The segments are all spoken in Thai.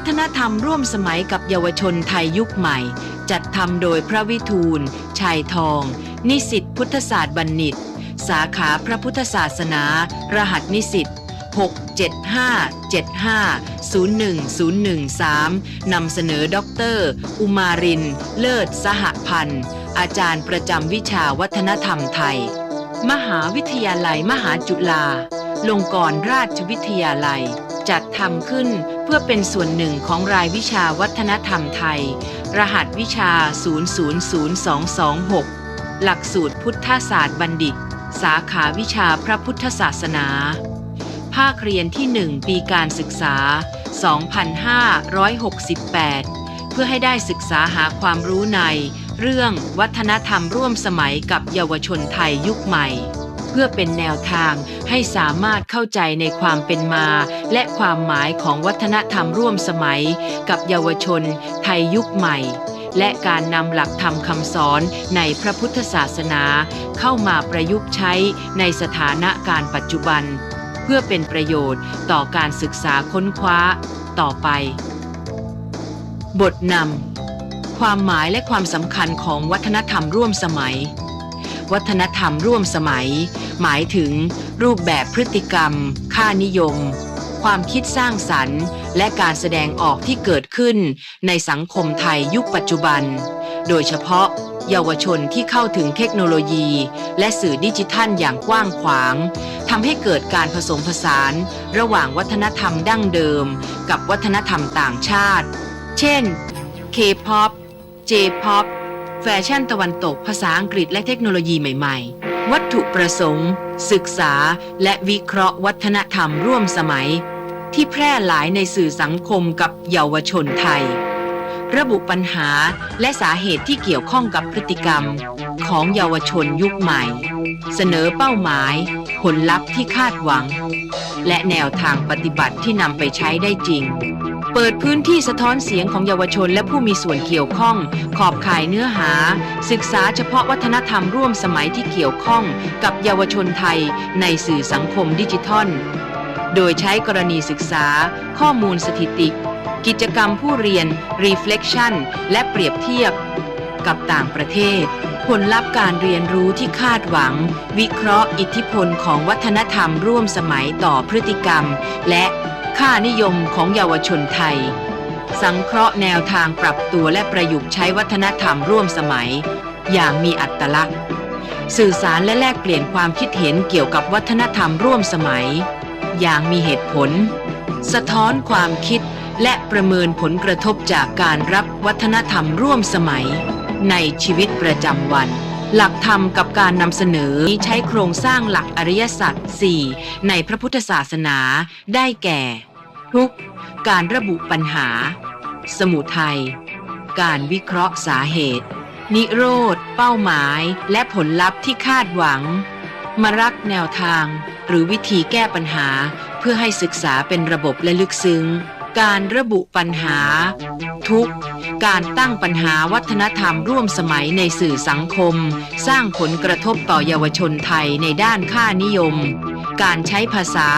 วัฒนธรรมร่วมสมัยกับเยาวชนไทยยุคใหม่ จัดทำโดยพระวิทูล ชัยทอง นิสิตพุทธศาสตร์บัณฑิต สาขาพระพุทธศาสนา รหัสนิสิต6757501013 นำเสนอด็อกเตอร์ อุมาริน เลิศสหพันธ์ อาจารย์ประจำวิชาวัฒนธรรมไทย มหาวิทยาลัยมหาจุฬาลงกรณราชวิทยาลัย จัดทำขึ้นเพื่อเป็นส่วนหนึ่งของรายวิชาวัฒนธรรมไทย รหัสวิชา 000226 หลักสูตรพุทธศาสตร์บัณฑิต สาขาวิชาพระพุทธศาสนา ภาคเรียนที่ 1 ปีการศึกษา 2568 เพื่อให้ได้ศึกษาหาความรู้ใน เรื่องวัฒนธรรมร่วมสมัยกับเยาวชนไทยยุคใหม่ พื่อเป็นแนวทางให้สามารถเข้าใจในความเป็นมา และความหมายของวัฒนธรรมร่วมสมัย กับเยาวชน ไทยยุคใหม่ และการนำหลักธรรมคำสอนในพระพุทธศาสนา เข้ามาประยุกต์ใช้ในสถานะการปัจจุบัน เพื่อเป็นประโยชน์ต่อการศึกษาค้นคว้า ต่อไป บทนำความหมายและความสำคัญของวัฒนธรรมร่วมสมัยวัฒนธรรมร่วมสมัย หมายถึง รูปแบบพฤติกรรม ค่านิยม ความคิดสร้างสรรค์ และการแสดงออกที่เกิดขึ้น ในสังคมไทยยุคปัจจุบัน โดยเฉพาะ เยาวชนที่เข้าถึงเทคโนโลยี และสื่อดิจิทัลอย่างกว้างขวางทำให้เกิดการผสมผสาน ระหว่างวัฒนธรรมดั้งเดิม กับวัฒนธรรมต่างชาติ เช่น K-POP J-POP แฟชั่นตะวันตก ภาษาอังกฤษและเทคโนโลยีใหม่ ๆ วัตถุประสงค์ ศึกษา และวิเคราะห์วัฒนธรรมร่วมสมัย ที่แพร่หลายในสื่อสังคมกับเยาวชนไทย ระบุปัญหาและสาเหตุที่เกี่ยวข้องกับพฤติกรรม ของเยาวชนยุคใหม่ เสนอเป้าหมาย ผลลัพธ์ที่คาดหวัง และแนวทางปฏิบัติที่นำไปใช้ได้จริง เปิดพื้นที่สะท้อนเสียงของเยาวชนและผู้มีส่วนเกี่ยวข้อง ขอบข่ายเนื้อหา ศึกษาเฉพาะวัฒนธรรมร่วมสมัยที่เกี่ยวข้องกับเยาวชนไทยในสื่อสังคมดิจิทัล โดยใช้กรณีศึกษา ข้อมูลสถิติ กิจกรรมผู้เรียน Reflection และเปรียบเทียบ กับต่างประเทศ ผลลัพธ์การเรียนรู้ที่คาดหวัง วิเคราะห์อิทธิพลของวัฒนธรรมร่วมสมัยต่อพฤติกรรม และ ค่านิยมของเยาวชนไทย สังเคราะห์แนวทางปรับตัวและประยุกต์ใช้วัฒนธรรมร่วมสมัย อย่างมีอัตลักษณ์ สื่อสารและแลกเปลี่ยนความคิดเห็นเกี่ยวกับวัฒนธรรมร่วมสมัย อย่างมีเหตุผล สะท้อนความคิดและประเมินผลกระทบจากการรับวัฒนธรรมร่วมสมัย ในชีวิตประจำวัน หลักธรรมกับการนำเสนอใช้โครงสร้างหลักอริยสัจ4ในพระพุทธศาสนาได้แก่ ทุกการระบุปัญหา สมุทัย การวิเคราะห์สาเหตุ นิโรธ เป้าหมาย และผลลัพธ์ที่คาดหวัง มารักแนวทาง หรือวิธีแก้ปัญหา เพื่อให้ศึกษาเป็นระบบและลึกซึ้ง การระบุปัญหา ทุก การตั้งปัญหาวัฒนธรรมร่วมสมัยในสื่อสังคม สร้างผลกระทบต่อเยาวชนไทยในด้านค่านิยม การใช้ภาษา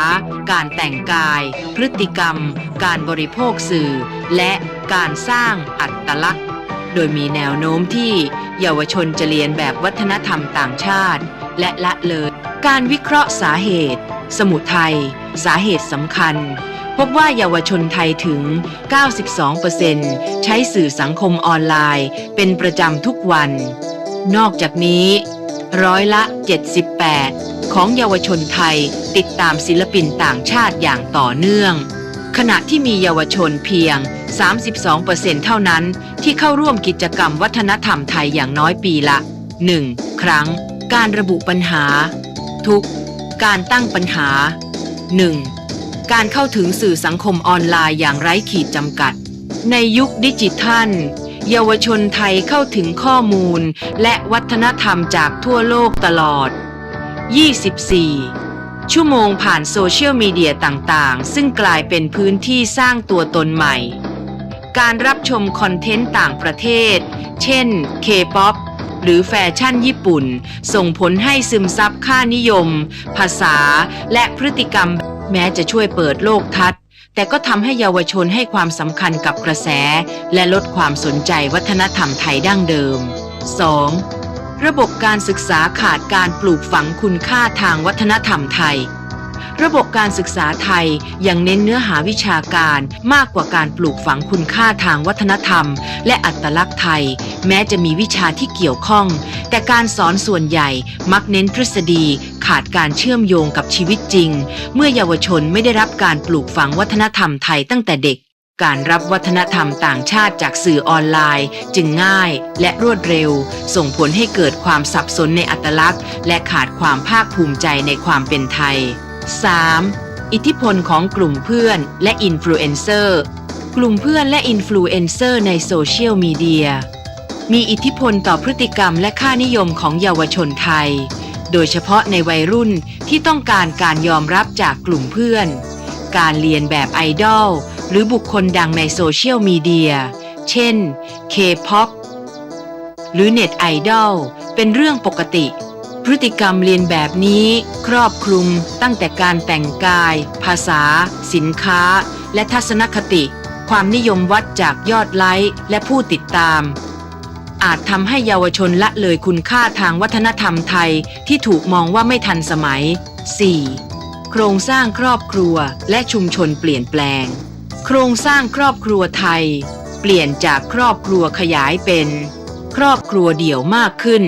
การแต่งกาย พฤติกรรม การบริโภคสื่อ และการสร้างอัตลักษณ์ โดยมีแนวโน้มที่เยาวชนจะเรียนแบบวัฒนธรรมต่างชาติ และละเลย การวิเคราะห์สาเหตุ สมุทัย สาเหตุสำคัญ พบว่าเยาวชนไทยถึง 92%ใช้สื่อสังคมออนไลน์ เป็นประจำทุกวัน นอกจากนี้ ร้อยละ 78 ของเยาวชนไทยติดตามศิลปินต่างชาติอย่างต่อเนื่อง ขณะที่มีเยาวชนเพียง 32%เท่านั้นที่เข้าร่วมกิจกรรมวัฒนธรรมไทยอย่างน้อยปีละ 1 ครั้ง การระบุปัญหา ทุกการตั้งปัญหา 1. การเข้าถึงสื่อสังคมออนไลน์อย่างไร้ขีดจำกัด ในยุคดิจิทัล เยาวชนไทยเข้าถึงข้อมูล และวัฒนธรรมจากทั่วโลกตลอด 24 ชั่วโมงผ่านโซเชียลมีเดียต่างๆ ซึ่งกลายเป็นพื้นที่สร้างตัวตนใหม่ การรับชมคอนเทนต์ต่างประเทศ เช่น K-POP หรือแฟชั่นญี่ปุ่น ส่งผลให้ซึมซับค่านิยม ภาษา และพฤติกรรม แม้จะช่วยเปิดโลกทัศน์แต่ก็ทำให้เยาวชนให้ความสำคัญกับกระแส และลดความสนใจวัฒนธรรมไทยดั้งเดิม 2. ระบบการศึกษาขาดการปลูกฝังคุณค่าทางวัฒนธรรมไทย ระบบการศึกษาไทยยังเน้นเนื้อหาวิชาการมากกว่าการปลูกฝังคุณค่าทางวัฒนธรรม และอัตลักษณ์ไทย แม้จะมีวิชาที่เกี่ยวข้อง แต่การสอนส่วนใหญ่มักเน้นทฤษฎี ขาดการเชื่อมโยงกับชีวิตจริง เมื่อเยาวชนไม่ได้รับการปลูกฝังวัฒนธรรมไทยตั้งแต่เด็กการรับวัฒนธรรมต่างชาติจากสื่อออนไลน์ จึงง่ายและรวดเร็ว ส่งผลให้เกิดความสับสนในอัตลักษณ์ และขาดความภาคภูมิใจในความเป็นไทย 3. อิทธิพลของกลุ่มเพื่อนและอินฟลูเอนเซอร์กลุ่มเพื่อนและอินฟลูเอนเซอร์ในโซเชียลมีเดียมีอิทธิพลต่อพฤติกรรมและค่านิยมของเยาวชนไทย โดยเฉพาะในวัยรุ่นที่ต้องการการยอมรับจากกลุ่มเพื่อน การเรียนแบบไอดอลหรือบุคคลดังในโซเชียลมีเดีย เช่น K-POP หรือเน็ตไอดอลเป็นเรื่องปกติ พฤติกรรมเรียนแบบนี้ ครอบคลุมตั้งแต่การแต่งกาย ภาษา สินค้า และทัศนคติ ความนิยมวัดจากยอดไลค์และผู้ติดตาม อาจทำให้เยาวชนละเลยคุณค่าทางวัฒนธรรมไทยที่ถูกมองว่าไม่ทันสมัย 4. โครงสร้างครอบครัวและชุมชนเปลี่ยนแปลง โครงสร้างครอบครัวไทย เปลี่ยนจากครอบครัวขยายเป็น ครอบครัวเดี่ยวมากขึ้น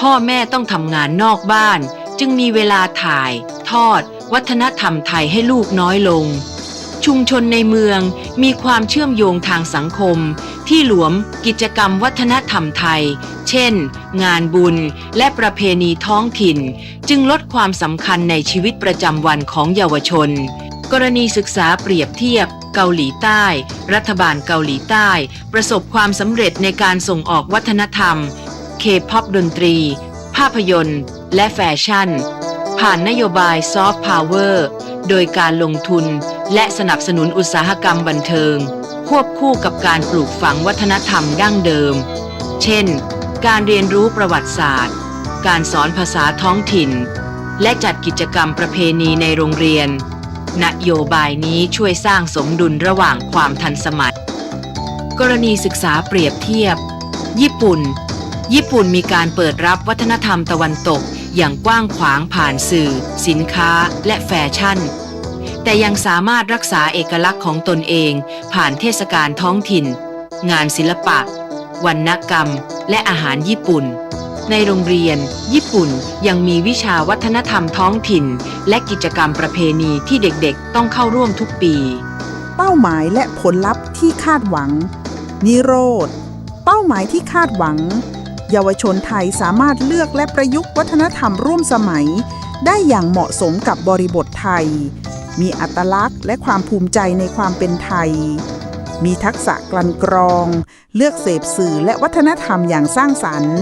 พ่อแม่ต้องทำงานนอกบ้าน จึงมีเวลาถ่าย ทอด วัฒนธรรมไทยให้ลูกน้อยลง ชุมชนในเมืองมีความเชื่อมโยงทางสังคม ที่หลวมกิจกรรมวัฒนธรรมไทย เช่น งานบุญและประเพณีท้องถิ่น จึงลดความสำคัญในชีวิตประจำวันของเยาวชน กรณีศึกษาเปรียบเทียบเกาหลีใต้ รัฐบาลเกาหลีใต้ ประสบความสำเร็จในการส่งออกวัฒนธรรม K-POP ดนตรี ภาพยนตร์ และแฟชั่น ผ่านนโยบายซอฟต์พาวเวอร์โดยการลงทุนและสนับสนุนอุตสาหกรรมบันเทิง ควบคู่กับการปลูกฝังวัฒนธรรมดั้งเดิม เช่น การเรียนรู้ประวัติศาสตร์ การสอนภาษาท้องถิ่น และจัดกิจกรรมประเพณีในโรงเรียน นโยบายนี้ช่วยสร้างสมดุลระหว่างความทันสมัย กรณีศึกษาเปรียบเทียบ ญี่ปุ่น ญี่ปุ่นมีการเปิดรับวัฒนธรรมตะวันตกอย่างกว้างขวางผ่านสื่อ สินค้า และแฟชั่น แต่ยังสามารถรักษาเอกลักษณ์ของตนเอง ผ่านเทศกาลท้องถิ่น งานศิลปะวรรณกรรม และอาหารญี่ปุ่น ในโรงเรียน ญี่ปุ่นยังมีวิชาวัฒนธรรมท้องถิ่น และกิจกรรมประเพณีที่เด็กๆ ต้องเข้าร่วมทุกปี เป้าหมายและผลลัพธ์ที่คาดหวัง นิโรธ เป้าหมายที่คาดหวัง เยาวชนไทยสามารถเลือกและประยุกต์วัฒนธรรมร่วมสมัย ได้อย่างเหมาะสมกับบริบทไทย มีอัตลักษณ์และความภูมิใจในความเป็นไทย มีทักษะกลั่นกรอง เลือกเสพสื่อและวัฒนธรรมอย่างสร้างสรรค์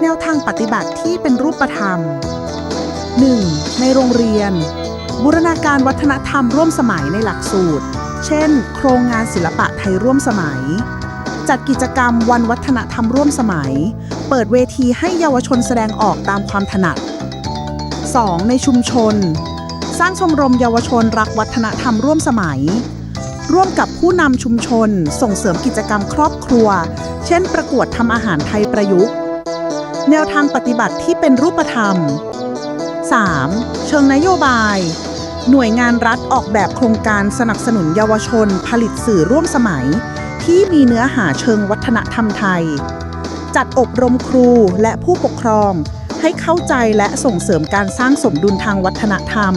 แนวทางปฏิบัติที่เป็นรูปธรรม 1. ในโรงเรียน บูรณาการวัฒนธรรมร่วมสมัยในหลักสูตร เช่น โครงงานศิลปะไทยร่วมสมัย จัดกิจกรรมวันวัฒนธรรมร่วมสมัย เปิดเวทีให้เยาวชนแสดงออกตามความถนัด 2. ในชุมชน สร้างชมรมเยาวชนรักวัฒนธรรมร่วมสมัย ร่วมกับผู้นำชุมชน ส่งเสริมกิจกรรมครอบครัว เช่น ประกวดทำอาหารไทยประยุกต์ แนวทางปฏิบัติที่เป็นรูปธรรม 3. เชิงนโยบาย หน่วยงานรัฐออกแบบโครงการสนับสนุนเยาวชน ผลิตสื่อร่วมสมัย ที่มีเนื้อหาเชิงวัฒนธรรมไทย จัดอบรมครูและผู้ปกครอง ให้เข้าใจและส่งเสริมการสร้างสมดุลทางวัฒนธรรม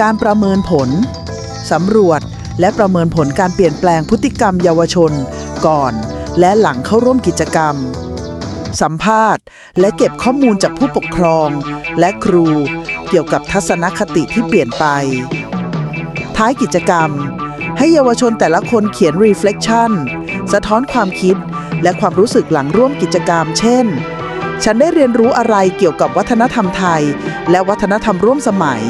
การประเมินผล สำรวจและประเมินผลการเปลี่ยนแปลงพฤติกรรมเยาวชน ก่อน และหลังเข้าร่วมกิจกรรม สัมภาษณ์ และเก็บข้อมูลจากผู้ปกครอง และครู เกี่ยวกับทัศนคติที่เปลี่ยนไป ท้ายกิจกรรม ให้เยาวชนแต่ละคนเขียน reflection สะท้อนความคิด และความรู้สึกหลังร่วมกิจกรรม เช่น ฉันได้เรียนรู้อะไรเกี่ยวกับวัฒนธรรมไทย และวัฒนธรรมร่วมสมัย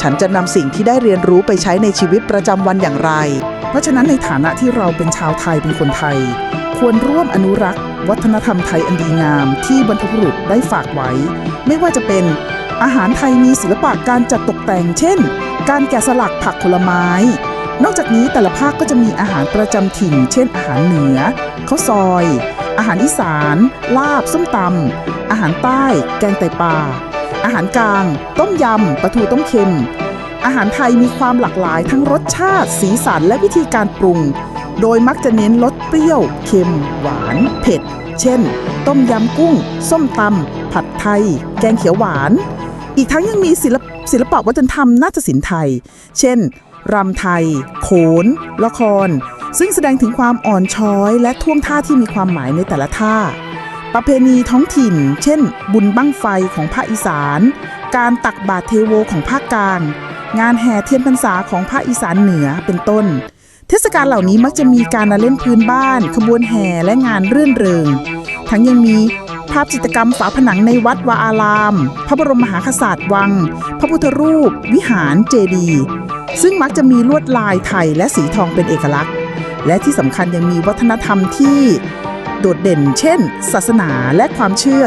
ฉันจะนำสิ่งที่ได้เรียนรู้ไปใช้ในชีวิตประจำวันอย่างไร เพราะฉะนั้นในฐานะที่เราเป็นชาวไทยเป็นคนไทย ควรร่วมอนุรักษ์ วัฒนธรรมไทยอันดีงาม ที่บรรพบุรุษได้ฝากไว้ ไม่ว่าจะเป็นอาหารไทยมีศิลปะการจัดตกแต่ง เช่น การแกะสลักผักผลไม้ นอกจากนี้แต่ละภาคก็จะมีอาหารประจำถิ่น เช่น อาหารเหนือข้าวซอย อาหารอีสาน ลาบ ส้มตำอาหารใต้ แกงไตปลา อาหารกลาง ต้มยำปลาทูต้มเค็ม อาหารไทยมีความหลากหลายทั้งรสชาติ สีสันและวิธีการปรุง โดยมักจะเน้นรสเปรี้ยว เค็ม หวาน เผ็ด เช่น ต้มยำกุ้ง ส้มตำผัดไทย แกงเขียวหวาน อีกทั้งยังมีศิลปศิลปะวัฒนธรรมนาฏศิลป์ไทย เช่น รำไทย โขน ละคร ซึ่งแสดงถึงความอ่อนช้อย และท่วงท่าที่มีความหมายในแต่ละท่า ประเพณีท้องถิ่น เช่น บุญบั้งไฟของภาคอีสาน การตักบาตรเทโวของภาคกลาง งานแห่เทียนพรรษาของภาคอีสานเหนือเป็นต้น เทศกาลเหล่านี้มักจะมีการละเล่นพื้นบ้าน ขบวนแห่และงานเรื่นเริง ทั้งยังมีภาพจิตรกรรมฝาผนังในวัดวาอาราม พระบรมมหากษัตริย์วัง พระพุทธรูป วิหารเจดีย์ ซึ่งมักจะมีลวดลายไทยและสีทองเป็นเอกลักษณ์ และที่สำคัญยังมีวัฒนธรรมที่โดดเด่น เช่น ศาสนาและความเชื่อ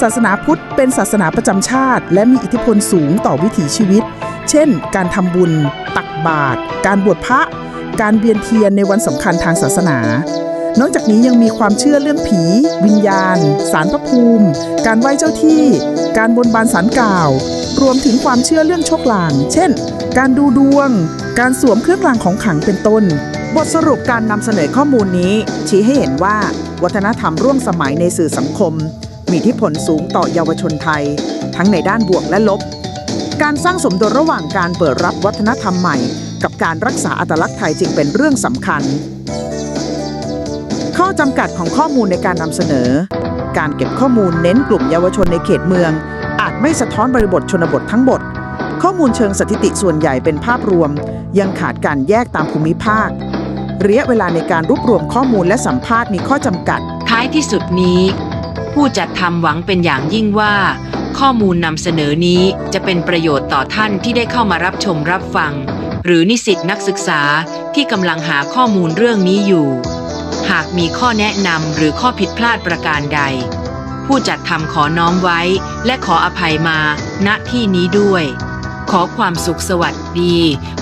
ศาสนาพุทธเป็นศาสนาประจำชาติ และมีอิทธิพลสูงต่อวิถีชีวิต เช่น การทำบุญ ตักบาตร การบวชพระ การเวียนเทียนในวันสำคัญทางศาสนา นอกจากนี้ยังมีความเชื่อเรื่องผี วิญญาณ สารพระภูมิ การไหว้เจ้าที่ การบนบานสารกล่าว รวมถึงความเชื่อเรื่องโชคลาง เช่น การดูดวง การสวมเครื่องรางของขลังเป็นต้น บทสรุปการนำเสนอข้อมูลนี้ ชี้ให้เห็นว่า วัฒนธรรมร่วมสมัยในสื่อสังคม มีทธิพลสูงต่อเยาวชนไทย ทั้งในด้านบวกและลบ การสร้างสมดุลระหว่างการเปิดรับวัฒนธรรมใหม่ กับการรักษาอัตลักษณ์ไทยจึงเป็นเรื่องสำคัญ ข้อจำกัดของข้อมูลในการนำเสนอ การเก็บข้อมูลเน้นกลุ่มเยาวชนในเขตเมือง ไม่สะท้อนบริบทชนบททั้งหมด ข้อมูลเชิงสถิติส่วนใหญ่เป็นภาพรวม ยังขาดการแยกตามภูมิภาคระยะเวลาในการรวบรวมข้อมูลและสัมภาษณ์มีข้อจำกัด ท้ายที่สุดนี้ ผู้จัดทำหวังเป็นอย่างยิ่งว่า ข้อมูลนำเสนอนี้จะเป็นประโยชน์ต่อท่านที่ได้เข้ามารับชมรับฟัง หรือนิสิตนักศึกษาที่กำลังหาข้อมูลเรื่องนี้อยู่ หากมีข้อแนะนำหรือข้อผิดพลาดประการใด ผู้จัดทำขอน้อมไว้ และขออภัยมา ณ ที่นี้ด้วย ขอความสุขสวัสดี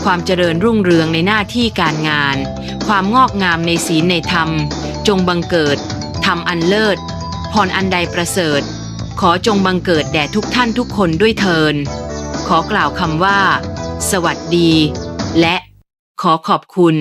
ความเจริญรุ่งเรืองในหน้าที่การงาน ความงอกงามในศีลในธรรม จงบังเกิดธรรมอันเลิศพรอันใดประเสริฐ ขอจงบังเกิดแด่ทุกท่านทุกคนด้วยเทิน ขอกล่าวคำว่า สวัสดี และขอขอบคุณ